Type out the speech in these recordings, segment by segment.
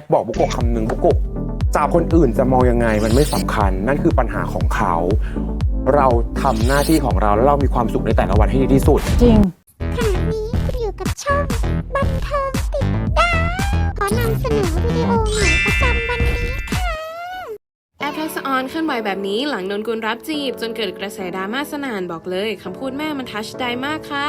ปบอกบุกโกะคำหนึ่งบุกโกะจะคนอื่นจะมองยังไงมันไม่สำคัญ นั่นคือปัญหาของเขา เราทำหน้าที่ของเราแล้วเรามีความสุขในแต่ละวันให้ดีที่สุด จริงขณะนี้คุณอยู่กับช่องบันเทิงติดดาวขอนำเสนอวิดีโอใหม่ประจำวันนี้ค่ะแอปทักษะออนเคลื่อนไหวแบบนี้หลังนนกุลรับจีบ จนเกิดกระแสดราม่าสนานบอกเลยคำพูดแม่มันทัชได้มากค่ะ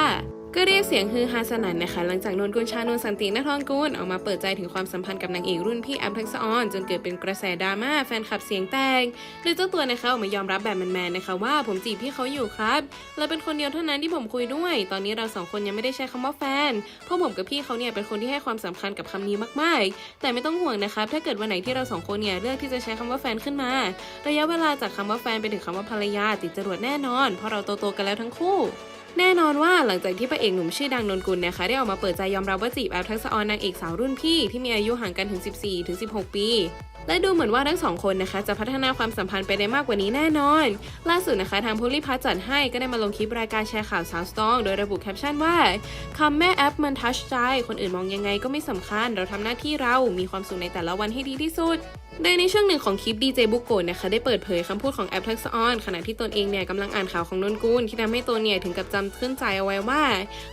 ก็เรียกเสียงฮือฮาสนั่นนะคะ หลังจากนนกุลชานนสันตินทรกุลออกมาเปิดใจถึงความสัมพันธ์กับนางเอกรุ่นพี่แอปทักษออน จนเกิดเป็นกระแสดราม่าแฟนคลับเสียงแตกโดยเจ้าตัวนะคะออกมายอมรับแบบแมนๆนะคะว่าผมจีบพี่เขาอยู่ครับ และเป็นคนเดียวเท่านั้นที่ผมคุยด้วย ตอนนี้เราสองคนยังไม่ได้ใช้คำว่าแฟนเพราะผมกับพี่เขาเนี่ยเป็นคนที่ให้ความสำคัญกับคำนี้มากๆ แต่ไม่ต้องห่วงนะครับถ้าเกิดวันไหนที่เราสองคนเนี่ยเลือกที่จะใช้คำว่าแฟนขึ้นมา ระยะเวลาจากคำว่าแฟนไปถึงคำว่าภรรยาติดจรวดแน่นอน เพราะเราโตๆกันแล้วทั้งคู่ แน่นอนว่าหลังจากที่พระเอกหนุ่มชื่อดังนนกุลนะคะได้ออกมาเปิดใจยอมรับว่าจีบแอลทักษะออนนางเอกสาวรุ่นพี่ที่มีอายุห่างกันถึง 14ถึง16 ปี และดูเหมือนว่าทั้งสองคนนะคะ จะพัฒนาความสัมพันธ์ไปได้มากกว่านี้แน่นอน ล่าสุดนะคะ ทางพูลิพัทจัดให้ก็ได้มาลงคลิปรายการแชร์ข่าวสาวสตรอง โดยระบุแคปชั่นว่าคำแม่แอปมันทัชใจ คนอื่นมองยังไงก็ไม่สำคัญ เราทำหน้าที่เรา มีความสุขในแต่ละวันให้ดีที่สุดโดยในช่วงหนึ่งของคลิปดีเจบุกโกนะคะได้เปิดเผยคำพูดของแอปทักษออนขณะที่ตนเองเนี่ยกำลังอ่านข่าวของนนกุลที่ทำให้ตัวเนี่ยถึงกับจำขึ้นใจเอาไว้ว่า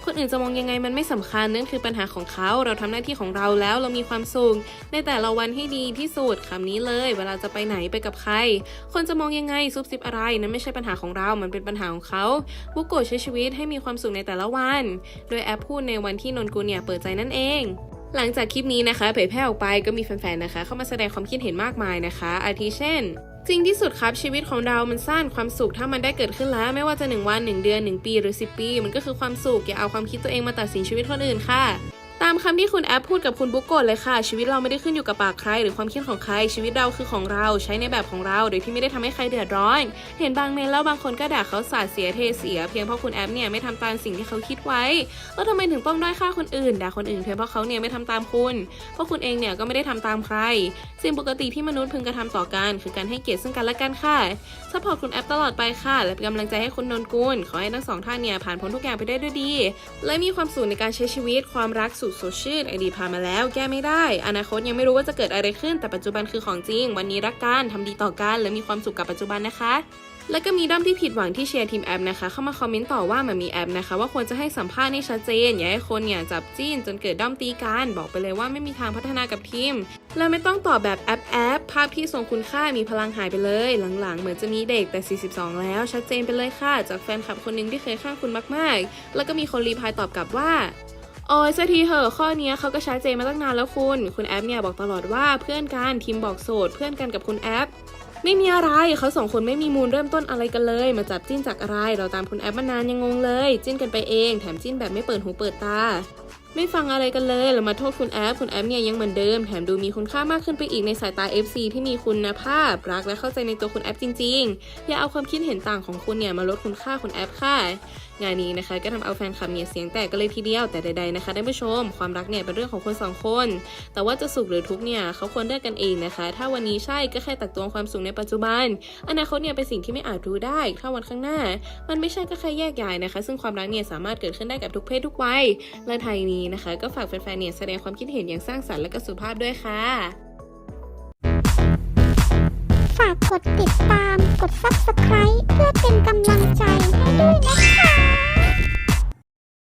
คนอื่นจะมองยังไงมันไม่สำคัญนั่นคือปัญหาของเขา เราทำหน้าที่ของเราแล้วเรามีความสุขในแต่ละวันให้ดีที่สุดคำนี้เลย เวลาจะไปไหนไปกับใคร คนจะมองยังไงซุบซิบอะไรนั้นไม่ใช่ปัญหาของเรา มันเป็นปัญหาของเขาบุกโกะใช้ชีวิตให้มีความสุขในแต่ละวัน โดยแอปพูดในวันที่นนกุลเนี่ยเปิดใจนั่นเองหลังจากคลิปนี้นะคะ เผยแพร่ออกไปก็มีแฟนๆ นะคะ เข้ามาแสดงความคิดเห็นมากมายนะคะ อาทิเช่น จริงที่สุดครับชีวิตของเรามันสั้นความสุขถ้ามันได้เกิดขึ้นแล้ว ไม่ว่าจะ 1 วัน 1 เดือน 1 ปีหรือ 10 ปี มันก็คือความสุขอย่าเอาความคิดตัวเองมาตัดสินชีวิตคนอื่นค่ะามคำที่คุณแอปพูดกับคุณบุ๊กโกะเลยค่ะ ชีวิตเราไม่ได้ขึ้นอยู่กับปากใคร หรือความคิดของใคร ชีวิตเราคือของเราใช้ในแบบของเรา โดยที่ไม่ได้ทำให้ใครเดือดร้อน เห็นบางเมนแล้วบางคนก็ด่าเขาสาดเสียเทเสีย เพียงเพราะคุณแอปเนี่ยไม่ทำตามสิ่งที่เขาคิดไว้ แล้วทำไมถึงต้องด้อยค่าคนอื่นด่าคนอื่นเพียงเพราะเขาเนี่ยไม่ทำตามคุณ เพราะคุณเองเนี่ยก็ไม่ได้ทำตามใคร สิ่งปกติที่มนุษย์พึงกระทำต่อกันคือการให้เกียรติซึ่งกันและกันค่ะซัพพอร์ตคุณแอปตลอดไปค่ะ และเป็นกำลังใจให้คุณนนกุลขอให้ทั้งสองท่านเนี่ยผ่านพ้นทุกอย่างไปได้ด้วยดี และมีความสุขในการใช้ชีวิตความรักสุดสดชื่นอดีตผ่านมาแล้วแก้ไม่ได้ อนาคตยังไม่รู้ว่าจะเกิดอะไรขึ้น แต่ปัจจุบันคือของจริง วันนี้รักกันทำดีต่อกันและมีความสุขกับปัจจุบันนะคะแล้วก็มีด้อมที่ผิดหวังที่เชียร์ทีมแอปนะคะ เข้ามาคอมเมนต์ต่อว่ามันมีแอปนะคะ ว่าควรจะให้สัมภาษณ์ให้ชัดเจน อย่าให้คนเนี่ยจับจิ้นจนเกิดด้อมตีกันบอกไปเลยว่าไม่มีทางพัฒนากับทีมและไม่ต้องตอบแบบแอปแอปภาพที่ทรงคุณค่ามีพลังหายไปเลย หลังๆ เหมือนจะมีเด็กแต่ 42 แล้ว ชัดเจนไปเลยค่ะ จากแฟนคลับคนหนึ่งที่เคยข้างคุณมากๆ แล้วก็มีคนรีพายตอบกลับว่า โอ้ยสักทีเหอะข้อนี้เขาก็ชัดเจนมาตั้งนานแล้วคุณ คุณแอปเนี่ยบอกตลอดว่าเพื่อนกันทีมบอกโสด เพื่อนกันกับคุณแอปไม่มีอะไรเขาสองคนไม่มีมูลเริ่มต้นอะไรกันเลย มาจับจิ้นจากอะไร เราตามคุณแอปมานานยังงงเลย จิ้นกันไปเอง แถมจิ้นแบบไม่เปิดหูเปิดตา ไม่ฟังอะไรกันเลยเรามาโทษคุณแอป คุณแอปเนี่ยยังเหมือนเดิม แถมดูมีคุณค่ามากขึ้นไปอีกในสายตา FC ที่มีคุณภาพ รักและเข้าใจในตัวคุณแอปจริง ๆ อย่าเอาความคิดเห็นต่างของคุณเนี่ยมาลดคุณค่าคุณแอปค่ะ งานนี้นะคะก็ทำเอาแฟนคลับเนี่ยเสียงแตกกันเลยทีเดียวแต่ใดๆนะคะท่านผู้ชมความรักเนี่ยเป็นเรื่องของคนสองคน แต่ว่าจะสุขหรือทุกข์เนี่ยเขาควรเลือกกันเองนะคะ ถ้าวันนี้ใช่ก็แค่ตักตวงความสุขในปัจจุบัน อนาคตเนี่ยเป็นสิ่งที่ไม่อาจรู้ได้ถ้าวันข้างหน้า มันไม่ใช่ก็แค่แยกย้ายนะคะ ซึ่งความรักเนี่ยสามารถเกิดขึ้นได้กับทุกเพศทุกวัยและไทยนี้นะคะ ก็ฝากแฟนๆเนี่ยแสดงความคิดเห็นอย่างสร้างสรรค์และก็สุภาพด้วยค่ะฝากกดติดตาม กด subscribe เพื่อเป็นกำลังใจให้ด้วยนะคะ